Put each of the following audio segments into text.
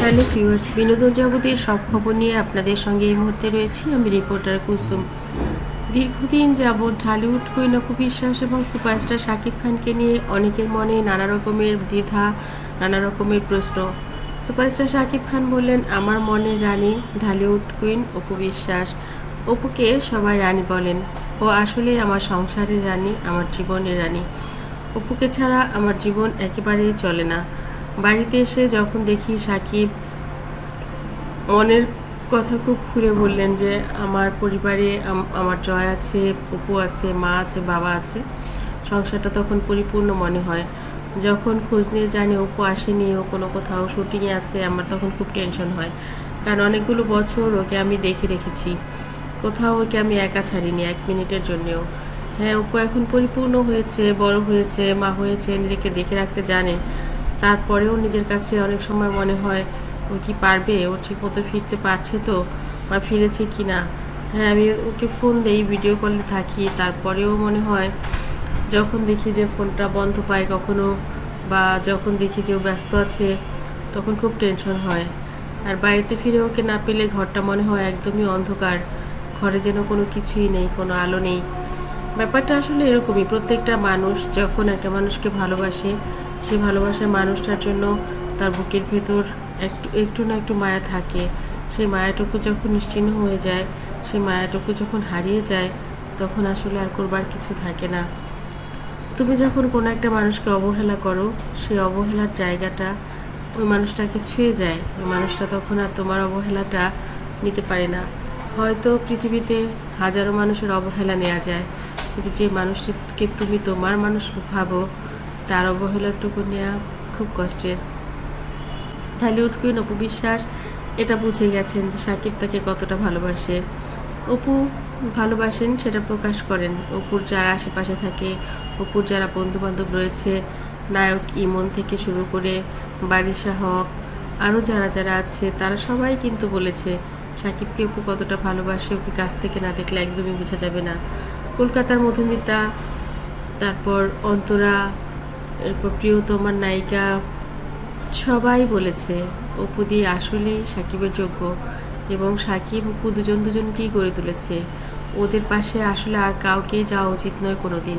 Hello viewers, বিনোদন জগতের সব খবর নিয়ে আপনাদের সঙ্গে এই মুহূর্তে রয়েছি। আমি রিপোর্টার কুলসুম। দীর্ঘদিন যাবৎ ঢালিউড অপু বিশ্বাস এবং সুপারস্টার শাকিব খানকে নিয়ে অনেকের মনে নানা রকমের দ্বিধা, নানা রকমের প্রশ্ন। সুপারস্টার শাকিব খান বললেন, আমার মনের রানী, ঢালিউড কুইন, অপু বিশ্বাস। অপুকে সবাই রানী বলেন। ও আসলে আমার সংসারের রানী, আমার জীবনের রানী। অপুকে ছাড়া আমার জীবন একেবারেই চলে না। বাড়িতে এসে যখন দেখি সাকিব, মনের কথা খুব খুলে বললেন যে, আমার পরিবারে আমার জয় আছে, অপু আছে, মা আছে, বাবা আছে। সংসারটা তখন পরিপূর্ণ মনে হয়। যখন খোঁজ নিয়ে জানি অপু আসেনি ও কোনো কোথাও শুটিংয়ে আছে, আমার তখন খুব টেনশন হয়। কারণ অনেকগুলো বছর ওকে আমি দেখে রেখেছি। কোথাও ওকে আমি একা ছাড়িনি এক মিনিটের জন্যেও। হ্যাঁ অপু এখন পরিপূর্ণ হয়েছে, বড় হয়েছে, মা হয়েছে নিজেকে দেখে রাখতে জানে। তারপরেও নিজের কাছে অনেক সময় মনে হয়, ও কি পারবে? ও ঠিক মতো ফিরতে পারছে তো? বা ফিরেছে কি না? হ্যাঁ আমি ওকে ফোন দেই ভিডিও কলে থাকি। তারপরেও মনে হয়, যখন দেখি যে ফোনটা বন্ধ পায় কখনো বা যখন দেখি যে ও ব্যস্ত আছে, তখন খুব টেনশন হয়। আর বাড়িতে ফিরে ওকে না পেলে ঘরটা মনে হয় একদমই অন্ধকার। ঘরে যেন কোনো কিছুই নেই, কোনো আলো নেই। ব্যাপারটা আসলে এরকমই। প্রত্যেকটা মানুষ যখন একটা মানুষকে ভালোবাসে সেই ভালোবাসার মানুষটার জন্য তার বুকের ভেতর একটু একটু না একটু মায়া থাকে। সেই মায়াটুকু যখন নিশ্চিহ্ন হয়ে যায়, সেই মায়াটুকু যখন হারিয়ে যায়, তখন আসলে আর করবার কিছু থাকে না। তুমি যখন কোনো একটা মানুষকে অবহেলা করো, সেই অবহেলার জায়গাটা ওই মানুষটাকে ছুঁয়ে যায়। ওই মানুষটা তখন আর তোমার অবহেলাটা নিতে পারে না। হয়তো পৃথিবীতে হাজারো মানুষের অবহেলা নেওয়া যায়, কিন্তু যে মানুষটিকে তুমি তোমার মানুষ ভাবো তার অবহেলাটুকু নেওয়া খুব কষ্টের। ঢালিউড কুইন অপু বিশ্বাস, এটা বুঝে গেছেন যে সাকিব তাকে কতটা ভালোবাসে। অপু ভালোবাসেন সেটা প্রকাশ করেন। অপুর যারা আশেপাশে থাকে, অপুর যারা বন্ধু বান্ধব রয়েছে, নায়ক ইমন থেকে শুরু করে বারিশা হক, আরও যারা যারা আছে, তারা সবাই কিন্তু বলেছে, সাকিবকে অপু কতটা ভালোবাসে ওকে কাছ থেকে না দেখলে একদমই বোঝা যাবে না। কলকাতার মধুমিতা, তারপর অন্তরা এরপর প্রিয়তমার নায়িকা, সবাই বলেছে, অপু দিয়ে আসলেই সাকিবের যোগ্য এবং সাকিব অপু দুজন দুজনকেই গড়ে তুলেছে। ওদের পাশে আসলে আর কাউকেই যাওয়া উচিত নয় কোনো দিন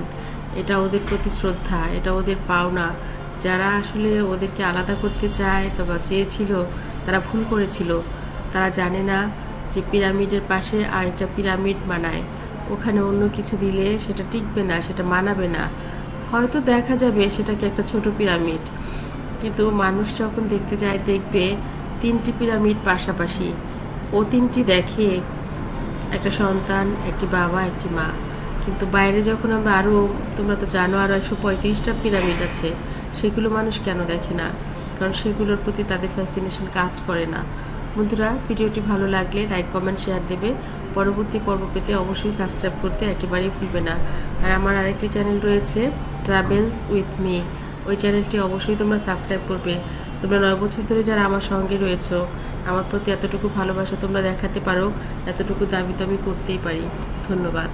এটা ওদের প্রতি শ্রদ্ধা, এটা ওদের পাওনা। যারা আসলে ওদেরকে আলাদা করতে চায় বা চেয়েছিল, তারা ভুল করেছিল। তারা জানে না যে পিরামিডের পাশে আরেকটা পিরামিড বানায়। ওখানে অন্য কিছু দিলে সেটা টিকবে না, সেটা মানাবে না। হয়তো দেখা যাবে সেটাকে একটা ছোট পিরামিড। কিন্তু মানুষ যখন দেখতে যায়, দেখবে তিনটি পিরামিড পাশাপাশি। ও তিনটি দেখে একটা সন্তান, একটি বাবা, একটি মা। কিন্তু বাইরে যখন আমরা আরও তোমরা তো জানো আরও একশো পঁয়ত্রিশটা পিরামিড আছে। সেগুলো মানুষ কেন দেখে না? কারণ সেগুলোর প্রতি তাদের ফ্যাসিনেশন কাজ করে না। বন্ধুরা, ভিডিওটি ভালো লাগলে লাইক কমেন্ট শেয়ার দেবে। পরবর্তী পর্ব পেতে অবশ্যই সাবস্ক্রাইব করতে একেবারেই ভুলবে না। আর আমার আরেকটি চ্যানেল রয়েছে ট্রাভেলস উইথ মি ওই চ্যানেলটি অবশ্যই তোমরা সাবস্ক্রাইব করবে। তোমরা নয় বছর ধরে যারা আমার সঙ্গে রয়েছো, আমার প্রতি এতটুকু ভালোবাসা তোমরা দেখাতে পারো, এতটুকু দাবি আমি করতেই পারি। ধন্যবাদ।